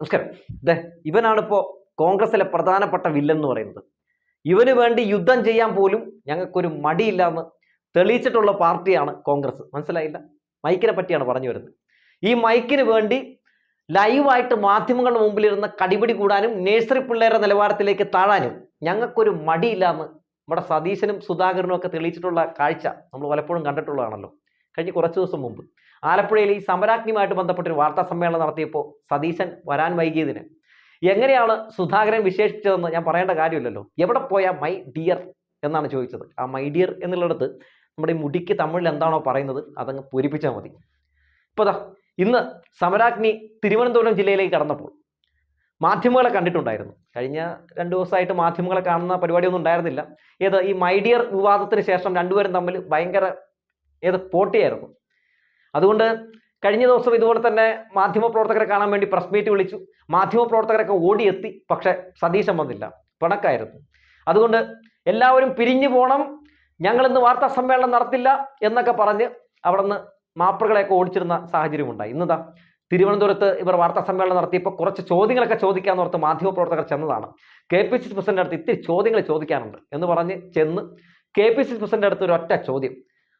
നമസ്കാരം. ദേ ഇവനാണിപ്പോ കോൺഗ്രസിലെ പ്രധാനപ്പെട്ട വില്ലൻ എന്ന് പറയുന്നത്. ഇവന് വേണ്ടി യുദ്ധം ചെയ്യാൻ പോലും ഞങ്ങൾക്കൊരു മടിയില്ല എന്ന് തെളിയിച്ചിട്ടുള്ള പാർട്ടിയാണ് കോൺഗ്രസ്. മനസ്സിലായില്ല? മൈക്കിനെ പറ്റിയാണ് പറഞ്ഞു വരുന്നത്. ഈ മൈക്കിന് വേണ്ടി ലൈവായിട്ട് മാധ്യമങ്ങളുടെ മുമ്പിലിരുന്ന് കടിപിടി കൂടാനും നേഴ്സറി പിള്ളേരുടെ നിലവാരത്തിലേക്ക് താഴാനും ഞങ്ങൾക്കൊരു മടിയില്ല എന്ന് നമ്മുടെ സതീശനും സുധാകരനും ഒക്കെ തെളിയിച്ചിട്ടുള്ള കാഴ്ച നമ്മൾ പലപ്പോഴും കണ്ടിട്ടുള്ളതാണല്ലോ. കഴിഞ്ഞ കുറച്ച് ദിവസം മുമ്പ്. ആലപ്പുഴയിൽ ഈ സമരാഗ്നിയുമായിട്ട് ബന്ധപ്പെട്ടൊരു വാർത്താ സമ്മേളനം നടത്തിയപ്പോൾ സതീശൻ വരാൻ വൈകിയതിന്. എങ്ങനെയാണ് സുധാകരൻ വിശേഷിച്ചതെന്ന് ഞാൻ പറയേണ്ട കാര്യമില്ലല്ലോ. എവിടെ പോയ മൈ ഡിയർ എന്നാണ് ചോദിച്ചത്. ആ മൈ ഡിയർ എന്നുള്ളിടത്ത് നമ്മുടെ ഈ മുടിക്ക് തമിഴിൽ എന്താണോ പറയുന്നത് അതങ്ങ് പൂരിപ്പിച്ചാൽ മതി. ഇപ്പോൾ ദാ ഇന്ന് സമരാഗ്നി തിരുവനന്തപുരം ജില്ലയിലേക്ക് കടന്നപ്പോൾ മാധ്യമങ്ങളെ കണ്ടിട്ടുണ്ടായിരുന്നു. കഴിഞ്ഞ രണ്ട് ദിവസമായിട്ട് മാധ്യമങ്ങളെ കാണുന്ന പരിപാടിയൊന്നും ഉണ്ടായിരുന്നില്ല. ഏത് ഈ മൈഡിയർ വിവാദത്തിന് ശേഷം രണ്ടുപേരും തമ്മിൽ ഭയങ്കര ഏത് പോട്ടിയായിരുന്നു. അതുകൊണ്ട് കഴിഞ്ഞ ദിവസം ഇതുപോലെ തന്നെ മാധ്യമപ്രവർത്തകരെ കാണാൻ വേണ്ടി പ്രസ് മീറ്റ് വിളിച്ചു. മാധ്യമപ്രവർത്തകരൊക്കെ ഓടിയെത്തി പക്ഷെ സതീശൻ വന്നില്ല. പിണക്കായിരുന്നു. അതുകൊണ്ട് എല്ലാവരും പിരിഞ്ഞു പോകണം ഞങ്ങളിന്ന് വാർത്താ സമ്മേളനം നടത്തില്ല എന്നൊക്കെ പറഞ്ഞ് അവിടെ നിന്ന് മാപ്പിളകളെയൊക്കെ ഓടിച്ചിരുന്ന സാഹചര്യമുണ്ടായി. ഇന്നതാ തിരുവനന്തപുരത്ത് ഇവർ വാർത്താ സമ്മേളനം നടത്തിയപ്പോൾ കുറച്ച് ചോദ്യങ്ങളൊക്കെ ചോദിക്കാമെന്ന് ഓർത്ത് മാധ്യമപ്രവർത്തകർ ചെന്നതാണ്. K P C C president അടുത്ത് ഇത്തിരി ചോദ്യങ്ങൾ ചോദിക്കാനുണ്ട് എന്ന് പറഞ്ഞ് ചെന്ന് K P C C president അടുത്ത് ഒരു ഒറ്റ ചോദ്യം.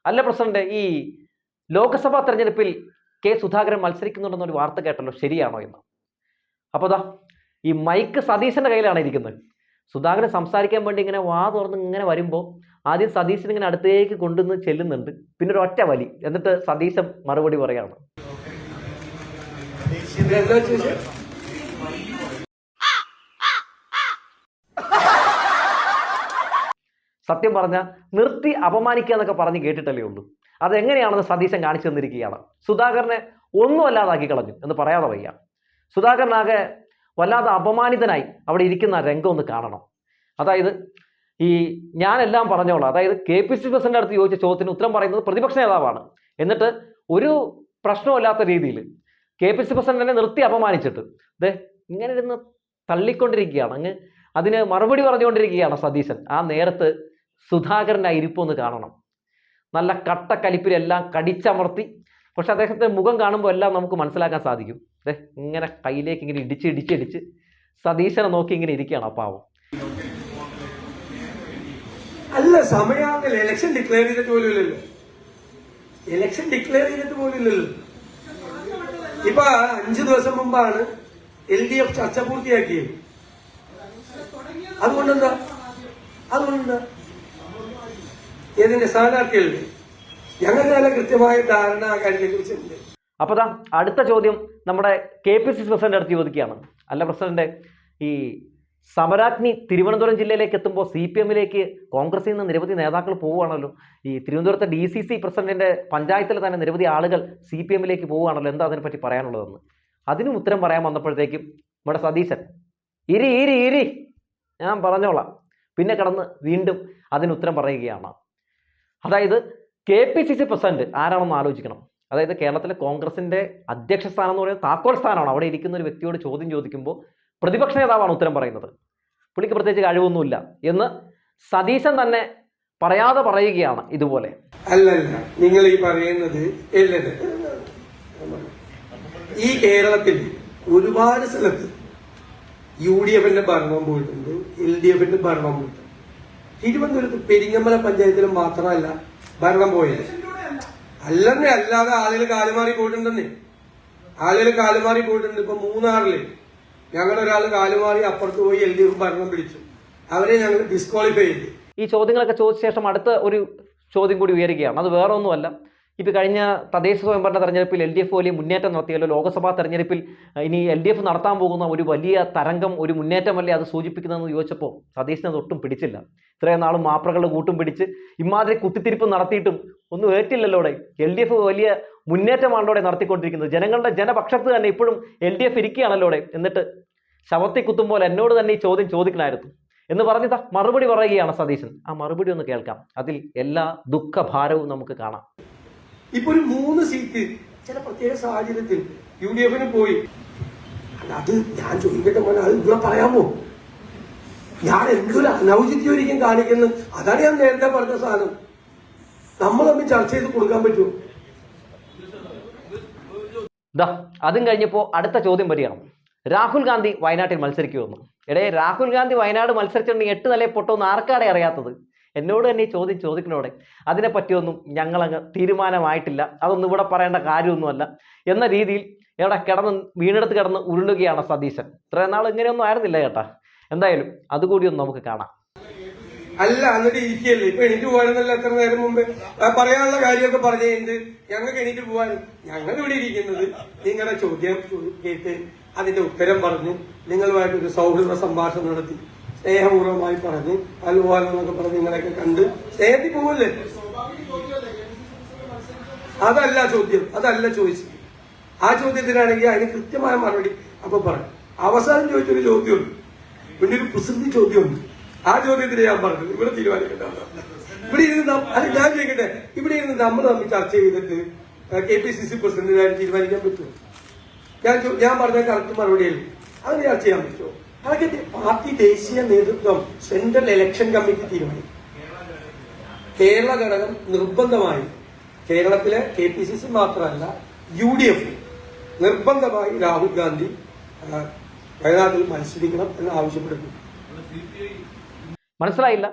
അല്ല പ്രസിഡന്റ് ഈ ലോക്സഭാ തെരഞ്ഞെടുപ്പിൽ കെ സുധാകരൻ മത്സരിക്കുന്നുണ്ടെന്നൊരു വാർത്ത കേട്ടല്ലോ ശരിയാണോ എന്ന്. അപ്പോൾ അതാ ഈ മൈക്ക് സതീശന്റെ കയ്യിലാണ് ഇരിക്കുന്നത്. സുധാകരൻ സംസാരിക്കാൻ വേണ്ടി ഇങ്ങനെ വാ തുറന്ന് ഇങ്ങനെ വരുമ്പോൾ ആദ്യം സതീശൻ ഇങ്ങനെ അടുത്തേക്ക് കൊണ്ടുവന്ന് ചെല്ലുന്നുണ്ട്. പിന്നെ ഒരു ഒറ്റ വലി. എന്നിട്ട് സതീശൻ മറുപടി പറയാണ് സത്യം പറഞ്ഞ നിർത്തി അപമാനിക്കുക എന്നൊക്കെ പറഞ്ഞ് കേട്ടിട്ടല്ലേ ഉള്ളൂ. അതെങ്ങനെയാണെന്ന് സതീശൻ കാണിച്ചു തന്നിരിക്കുകയാണ്. സുധാകരനെ ഒന്നും അല്ലാതാക്കി കളഞ്ഞു എന്ന് പറയാതെ വയ്യ. സുധാകരനാകെ വല്ലാതെ അപമാനിതനായി അവിടെ ഇരിക്കുന്ന രംഗം ഒന്ന് കാണണം. അതായത് ഈ ഞാനെല്ലാം പറഞ്ഞോളാം. അതായത് കെ പി സി പ്രസിഡന്റ് അടുത്ത് ചോദിച്ച ചോദ്യത്തിന് ഉത്തരം പറയുന്നത് പ്രതിപക്ഷ നേതാവാണ്. എന്നിട്ട് ഒരു പ്രശ്നമില്ലാത്ത രീതിയിൽ കെ പി സി പ്രസിഡന്റിനെ നിർത്തി അപമാനിച്ചിട്ട് ദേ ഇങ്ങനെ ഇരുന്ന് തള്ളിക്കൊണ്ടിരിക്കുകയാണ്. അങ്ങ് അതിന് മറുപടി പറഞ്ഞുകൊണ്ടിരിക്കുകയാണ് സതീശൻ. ആ നേരത്ത് സുധാകരന്റെ ഇരിപ്പൊന്ന് കാണണം. നല്ല കട്ടക്കലിപ്പിലെല്ലാം കടിച്ചമർത്തി. പക്ഷെ അദ്ദേഹത്തെ മുഖം കാണുമ്പോൾ എല്ലാം നമുക്ക് മനസ്സിലാക്കാൻ സാധിക്കും. അതെ ഇങ്ങനെ കയ്യിലേക്ക് ഇങ്ങനെ ഇടിച്ച് ഇടിച്ച് ഇടിച്ച് സതീശനെ നോക്കി ഇങ്ങനെ ഇരിക്കുകയാണ് ആ പാവം. അല്ല സമയാവുന്നില്ല ഇലക്ഷൻ ഡിക്ലെയർ ചെയ്തിട്ട് പോലും ഇല്ലല്ലോ. ഇലക്ഷൻ ഡിക്ലെയർ ചെയ്തിട്ട് പോലും ഇല്ലല്ലോ. ഇപ്പൊ അഞ്ചു ദിവസം മുമ്പാണ് എൽ ഡി എഫ് ചർച്ച പൂർത്തിയാക്കിയത്. അതുകൊണ്ടെന്താ? അതുകൊണ്ടെന്താ? ഏതിന്റെ സ്ഥാനാർത്ഥികളുടെ ഞങ്ങൾക്ക് നല്ല കൃത്യമായ ധാരണ കാര്യത്തെ കുറിച്ചുണ്ട് അപ്പോൾ അടുത്ത ചോദ്യം നമ്മുടെ K P C C president അടുത്ത് ചോദിക്കുകയാണ്. അല്ല പ്രസിഡന്റ് ഈ സമരാഗ്നി തിരുവനന്തപുരം ജില്ലയിലേക്ക് എത്തുമ്പോൾ സി പി എമ്മിലേക്ക് കോൺഗ്രസിൽ നിന്ന് നിരവധി നേതാക്കൾ പോവുകയാണല്ലോ. ഈ തിരുവനന്തപുരത്തെ ഡി സി സി പ്രസിഡന്റിന്റെ പഞ്ചായത്തിൽ തന്നെ നിരവധി ആളുകൾ സി പി എമ്മിലേക്ക് പോവുകയാണല്ലോ. എന്താ അതിനെപ്പറ്റി പറയാനുള്ളതെന്ന്? അതിനും ഉത്തരം പറയാൻ വന്നപ്പോഴത്തേക്കും നമ്മുടെ സതീശൻ ഇരി ഇരി ഇരി ഞാൻ പറഞ്ഞോളാം. പിന്നെ കടന്ന് വീണ്ടും അതിന് ഉത്തരം പറയുകയാണ്. അതായത് K P C C president ആരാണെന്ന് ആലോചിക്കണം. അതായത് കേരളത്തിലെ കോൺഗ്രസിന്റെ അധ്യക്ഷ സ്ഥാനം എന്ന് പറയുന്നത് താക്കോൽ സ്ഥാനമാണ്. അവിടെ ഇരിക്കുന്ന ഒരു വ്യക്തിയോട് ചോദ്യം ചോദിക്കുമ്പോൾ പ്രതിപക്ഷ നേതാവാണ് ഉത്തരം പറയുന്നത്. പുള്ളിക്ക് പ്രത്യേകിച്ച് കഴിവൊന്നുമില്ല എന്ന് സതീശൻ തന്നെ പറയാതെ പറയുകയാണ് ഇതുപോലെ. അല്ലല്ല നിങ്ങൾ ഈ പറയുന്നത് ഈ കേരളത്തിൽ ഒരുപാട് സ്ഥലത്ത് യു ഡി എഫിന്റെ ഭരണം പോയിട്ടുണ്ട് എൽ ഡി എഫിന്റെ ഭരണം പോയിട്ടുണ്ട്. തിരുവനന്തപുരത്ത് പെരിങ്ങമല പഞ്ചായത്തിൽ മാത്രമല്ല ഭരണം പോയത്. അല്ലെന്നേ അല്ലാതെ ആളുകൾ കാലുമാറി പോയിട്ടുണ്ടെന്നേ. ആളുകൾ കാലുമാറി പോയിട്ടുണ്ട് ഇപ്പൊ മൂന്നാറിൽ. ഞങ്ങളൊരാൾ കാലുമാറി അപ്പുറത്ത് പോയി എൽ ഡി എഫ് ഭരണം പിടിച്ചു. അവരെ ഞങ്ങൾ ഡിസ്ക്വാളിഫൈ ചെയ്തു. ഈ ചോദ്യങ്ങളൊക്കെ ചോദിച്ച ശേഷം അടുത്ത ഒരു ചോദ്യം കൂടി ഉയരുകയാണ്. അത് വേറെ ഒന്നുമല്ല ഇപ്പോൾ കഴിഞ്ഞ തദ്ദേശ സ്വയംഭരണ തെരഞ്ഞെടുപ്പിൽ എൽ ഡി എഫ് വലിയ മുന്നേറ്റം നടത്തിയല്ലോ. ലോക്സഭാ തെരഞ്ഞെടുപ്പിൽ ഇനി എൽ ഡി എഫ് നടത്താൻ പോകുന്ന ഒരു വലിയ തരംഗം ഒരു മുന്നേറ്റമല്ലേ അത് സൂചിപ്പിക്കുന്നതെന്ന് ചോദിച്ചപ്പോൾ സതീശിനെ ഒട്ടും പിടിച്ചില്ല. ഇത്രയും നാളും മാപ്രകളുടെ കൂട്ടും പിടിച്ച് ഇമാതിരി കുത്തിത്തിരിപ്പ് നടത്തിയിട്ടും ഒന്നും ഏറ്റില്ലല്ലോടെ എൽ ഡി എഫ് വലിയ മുന്നേറ്റമാണല്ലോടെ നടത്തിക്കൊണ്ടിരിക്കുന്നത്. ജനങ്ങളുടെ ജനപക്ഷത്ത് തന്നെ ഇപ്പോഴും എൽ ഡി എഫ് ഇരിക്കുകയാണല്ലോടെ എന്നിട്ട് ശവത്തി കുത്തുമ്പോൾ എന്നോട് തന്നെ ഈ ചോദ്യം ചോദിക്കണമായിരുന്നു എന്ന് പറഞ്ഞതാ മറുപടി പറയുകയാണ് സതീശൻ. ആ മറുപടി ഒന്ന് കേൾക്കാം. അതിൽ എല്ലാ ദുഃഖഭാരവും നമുക്ക് കാണാം. ഇപ്പൊ ഒരു മൂന്ന് സീറ്റ് ചില പ്രത്യേക സാഹചര്യത്തിൽ യു ഡി എഫിന് പോയി. അത് ഞാൻ ചോദിക്കട്ടെ മോനെ അത് ഇവിടെ പറയാമോ ഞാൻ എന്തൊരു അനൗചിത്യം ഒരിക്കലും കാണിക്കുന്നു. അതാണ് ഞാൻ നേരത്തെ പറഞ്ഞ സാധനം. നമ്മൾ തമ്മിൽ ചർച്ച ചെയ്ത് കൊടുക്കാൻ പറ്റുമോ? അതും കഴിഞ്ഞപ്പോൾ അടുത്ത ചോദ്യം വരികയാണ്. രാഹുൽ ഗാന്ധി വയനാട്ടിൽ മത്സരിക്കുമെന്ന്. ഇടയെ രാഹുൽ ഗാന്ധി വയനാട് മത്സരിച്ചിട്ടുണ്ടെങ്കിൽ എട്ട് നിലയെ പൊട്ടുമെന്ന് ആർക്കാടെ അറിയാത്തത്? എന്നോട് തന്നെ ഈ ചോദ്യം ചോദിക്കണോടെ അതിനെപ്പറ്റിയൊന്നും ഞങ്ങളങ്ങ് തീരുമാനമായിട്ടില്ല. അതൊന്നും ഇവിടെ പറയേണ്ട കാര്യമൊന്നുമല്ല. എന്ന രീതിയിൽ ഇവിടെ കിടന്ന് വീണെടുത്ത് കിടന്ന് ഉരുളുകയാണ് സതീശൻ. ഇത്രയും നാൾ ഇങ്ങനെയൊന്നും ആയിരുന്നില്ല ചേട്ടാ. എന്തായാലും അതുകൂടി ഒന്ന് നമുക്ക് കാണാം. അല്ല എന്നിട്ട് ഇരിക്കല്ലേ ഇപ്പൊ എനിക്ക് പോകാനെന്നല്ല എത്ര നേരം മുമ്പ്? പറയാനുള്ള കാര്യമൊക്കെ പറഞ്ഞു കഴിഞ്ഞിട്ട് ഞങ്ങൾക്ക് എണീറ്റ് പോവാൻ ഞങ്ങൾ ഇവിടെ ഇരിക്കുന്നത് നിങ്ങളുടെ ചോദ്യം കേട്ട് അതിന്റെ ഉത്തരം പറഞ്ഞ് നിങ്ങളുമായിട്ട് ഒരു സൗഹൃദ സംഭാഷണം നടത്തി. സ്നേഹപൂർവമായി പറഞ്ഞു. ഹലോ എന്നൊക്കെ പറഞ്ഞ് നിങ്ങളെയൊക്കെ കണ്ട് സ്നേഹത്തിൽ പോകല്ലേ അതല്ല ചോദ്യം. അതല്ല ചോദിച്ചത്. ആ ചോദ്യത്തിനാണെങ്കിൽ അതിന് കൃത്യമായ മറുപടി അപ്പൊ പറഞ്ഞു അവസാനം ചോദിച്ചൊരു ചോദ്യമുണ്ട്. പിന്നെ ഒരു പ്രസിദ്ധി ചോദ്യമുണ്ട്. ആ ചോദ്യത്തിന് ഞാൻ പറഞ്ഞത്. ഇവിടെ തീരുമാനിക്കട്ടെ ഇവിടെ ഇരുന്ന് അല്ല ഞാൻ ചോദിക്കട്ടെ. ഇവിടെ ഇരുന്ന് നമ്മൾ തമ്മിൽ ചർച്ച ചെയ്തിട്ട് കെ പി സി സി പ്രസിഡന്റിനായിട്ട് തീരുമാനിക്കാൻ പറ്റുമോ? ഞാൻ ഞാൻ പറഞ്ഞ കറക്റ്റ് മറുപടിയല്ലേ? അങ്ങനെ ചർച്ച ചെയ്യാൻ പറ്റുമോ? അതൊക്കെ പാർട്ടി ദേശീയ നേതൃത്വം സെൻട്രൽ ഇലക്ഷൻ കമ്മിറ്റി തീരുമാനിക്കും കേരള ഘടകം നിർബന്ധമായി കേരളത്തിലെ കെ പി സി സി മാത്രമല്ല യു ഡി എഫ് നിർബന്ധമായി രാഹുൽ ഗാന്ധി വയനാട്ടിൽ മത്സരിക്കണം എന്ന് ആവശ്യപ്പെടുന്നു. മനസ്സിലായില്ല.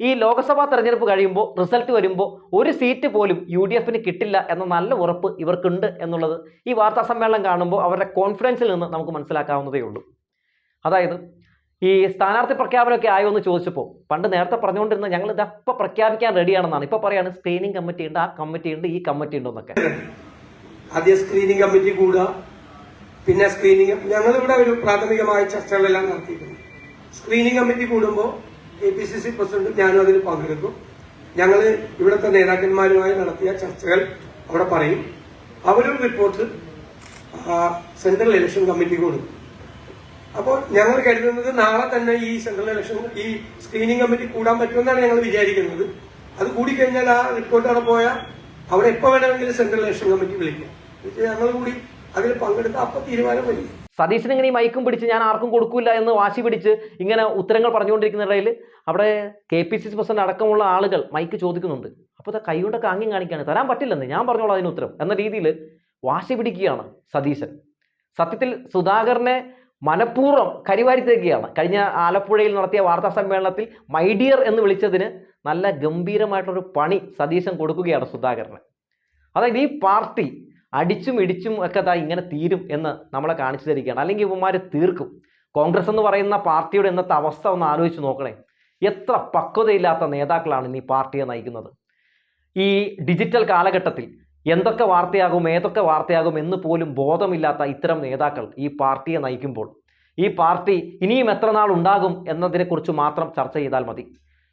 ഈ ലോക്സഭാ തെരഞ്ഞെടുപ്പ് കഴിയുമ്പോൾ റിസൾട്ട് വരുമ്പോൾ ഒരു സീറ്റ് പോലും യു ഡി എഫിന് കിട്ടില്ല എന്ന നല്ല ഉറപ്പ് ഇവർക്കുണ്ട് എന്നുള്ളത് ഈ വാർത്താ സമ്മേളനം കാണുമ്പോൾ അവരുടെ കോൺഫിഡൻസിൽ നിന്ന് നമുക്ക് മനസ്സിലാക്കാവുന്നതേ ഉള്ളൂ. അതായത് ഈ സ്ഥാനാർത്ഥി പ്രഖ്യാപനമൊക്കെ ആയോ എന്ന് ചോദിച്ചപ്പോൾ പണ്ട് നേരത്തെ പറഞ്ഞുകൊണ്ടിരുന്ന ഞങ്ങൾ ഇത് അപ്പം പ്രഖ്യാപിക്കാൻ റെഡിയാണെന്നാണ്. ഇപ്പോൾ പറയാണ് സ്ക്രീനിങ് കമ്മിറ്റി ഉണ്ട് ആ കമ്മിറ്റി ഉണ്ട് ഈ കമ്മിറ്റി ഉണ്ട് എന്നൊക്കെ. ആദ്യം സ്ക്രീനിങ് കമ്മിറ്റി കൂടുക പിന്നെ സ്ക്രീനിങ് ഞങ്ങളിവിടെ ഒരു പ്രാഥമികമായ ചർച്ചകളെല്ലാം നടത്തിയിട്ടുണ്ട്. സ്ക്രീനിങ് കമ്മിറ്റി കൂടുമ്പോൾ A P C C president ഞാനും അതിൽ പങ്കെടുക്കും. ഞങ്ങൾ ഇവിടുത്തെ നേതാക്കന്മാരുമായി നടത്തിയ ചർച്ചകൾ അവിടെ പറയും. അവരും റിപ്പോർട്ട് സെൻട്രൽ ഇലക്ഷൻ കമ്മിറ്റി കൊടുക്കും അപ്പോൾ ഞങ്ങൾ കരുതുന്നത് നാളെ തന്നെ ഈ സെൻട്രൽ ഇലക്ഷൻ ഈ സ്ക്രീനിങ് കമ്മിറ്റി കൂടാൻ പറ്റുമെന്നാണ് ഞങ്ങൾ വിചാരിക്കുന്നത്. അത് കൂടിക്കഴിഞ്ഞാൽ ആ റിപ്പോർട്ട് അവിടെ പോയാൽ അവിടെ എപ്പോ വേണമെങ്കിലും സെൻട്രൽ ഇലക്ഷൻ കമ്മിറ്റി വിളിക്കാം. ഞങ്ങൾ കൂടി അതിൽ പങ്കെടുത്ത അപ്പൊ തീരുമാനം വരും. സതീശൻ ഇങ്ങനെ ഈ മൈക്കും പിടിച്ച് ഞാൻ ആർക്കും കൊടുക്കില്ല എന്ന് വാശി പിടിച്ച് ഇങ്ങനെ ഉത്തരങ്ങൾ പറഞ്ഞുകൊണ്ടിരിക്കുന്നിടയിൽ അവിടെ K P C C president അടക്കമുള്ള ആളുകൾ മൈക്ക് ചോദിക്കുന്നുണ്ട്. അപ്പോൾ ഇത് കൈകൊണ്ടൊക്കെ ആംഗ്യം കാണിക്കുകയാണ് തരാൻ പറ്റില്ലെന്ന് ഞാൻ പറഞ്ഞോളാം അതിന് ഉത്തരം എന്ന രീതിയിൽ വാശി പിടിക്കുകയാണ് സതീശൻ. സത്യത്തിൽ സുധാകരനെ മനഃപൂർവം കരിവാരിത്തേക്കുകയാണ്. കഴിഞ്ഞ ആലപ്പുഴയിൽ നടത്തിയ വാർത്താ സമ്മേളനത്തിൽ മൈഡിയർ എന്ന് വിളിച്ചതിന് നല്ല ഗംഭീരമായിട്ടൊരു പണി സതീശൻ കൊടുക്കുകയാണ് സുധാകരന്. അതായത് ഈ പാർട്ടി അടിച്ചും ഇടിച്ചും ഒക്കെ താ ഇങ്ങനെ തീരും എന്ന് നമ്മളെ കാണിച്ചു തരികയാണ്. അല്ലെങ്കിൽ ഇവന്മാർ തീർക്കും. കോൺഗ്രസ് എന്ന് പറയുന്ന പാർട്ടിയുടെ ഇന്നത്തെ അവസ്ഥ ഒന്ന് ആലോചിച്ച് നോക്കണേ. എത്ര പക്വതയില്ലാത്ത നേതാക്കളാണ് ഇന്ന് ഈ പാർട്ടിയെ നയിക്കുന്നത്. ഈ ഡിജിറ്റൽ കാലഘട്ടത്തിൽ എന്തൊക്കെ വാർത്തയാകും ഏതൊക്കെ വാർത്തയാകും എന്ന് പോലും ബോധമില്ലാത്ത ഇത്തരം നേതാക്കൾ ഈ പാർട്ടിയെ നയിക്കുമ്പോൾ. ഈ പാർട്ടി ഇനിയും എത്ര നാൾ ഉണ്ടാകും എന്നതിനെക്കുറിച്ച് മാത്രം ചർച്ച ചെയ്താൽ മതി.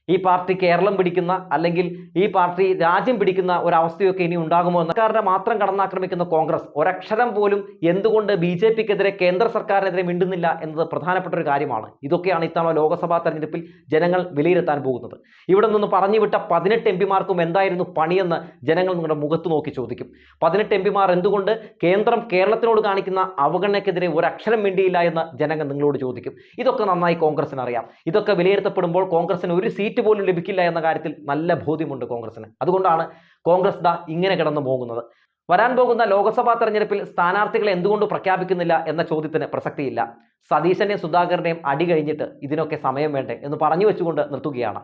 ഈ പാർട്ടി കേരളം പിടിക്കുന്ന അല്ലെങ്കിൽ ഈ പാർട്ടി രാജ്യം പിടിക്കുന്ന ഒരവസ്ഥയൊക്കെ ഇനി ഉണ്ടാകുമോ സർക്കാരിനെ മാത്രം കടന്നാക്രമിക്കുന്ന കോൺഗ്രസ് ഒരക്ഷരം പോലും എന്തുകൊണ്ട് ബി ജെ പിക്കെതിരെ കേന്ദ്ര സർക്കാരിനെതിരെ മിണ്ടുന്നില്ല എന്നത് പ്രധാനപ്പെട്ട ഒരു കാര്യമാണ്. ഇതൊക്കെയാണ് ഇത്തവണ ലോക്സഭാ തെരഞ്ഞെടുപ്പിൽ ജനങ്ങൾ വിലയിരുത്താൻ പോകുന്നത്. ഇവിടെ നിന്ന് പറഞ്ഞു വിട്ട പതിനെട്ട് എം പിമാർക്കും എന്തായിരുന്നു പണിയെന്ന് ജനങ്ങൾ നിങ്ങളുടെ മുഖത്ത് നോക്കി ചോദിക്കും. പതിനെട്ട് എം പിമാർ എന്തുകൊണ്ട് കേന്ദ്രം കേരളത്തിനോട് കാണിക്കുന്ന അവഗണനയ്ക്കെതിരെ ഒരക്ഷരം മിണ്ടിയില്ല എന്ന് ജനങ്ങൾ നിങ്ങളോട് ചോദിക്കും. ഇതൊക്കെ നന്നായി കോൺഗ്രസിന് അറിയാം ഇതൊക്കെ വിലയിരുത്തപ്പെടുമ്പോൾ കോൺഗ്രസിന് ഒരു സീറ്റ് പോലും ലഭിക്കില്ല എന്ന കാര്യത്തിൽ നല്ല ബോധ്യമുണ്ട് കോൺഗ്രസിന് അതുകൊണ്ടാണ് കോൺഗ്രസ് ദ ഇങ്ങനെ കിടന്നു പോകുന്നത്. വരാൻ പോകുന്ന ലോക്സഭാ തെരഞ്ഞെടുപ്പിൽ സ്ഥാനാർത്ഥികളെ എന്തുകൊണ്ട് പ്രഖ്യാപിക്കുന്നില്ല എന്ന ചോദ്യത്തിന് പ്രസക്തിയില്ല. സതീശന്റെയും സുധാകരന്റെയും അടി കഴിഞ്ഞിട്ട് ഇതിനൊക്കെ സമയം വേണ്ടേ എന്ന് പറഞ്ഞു വെച്ചുകൊണ്ട് നിർത്തുകയാണ്.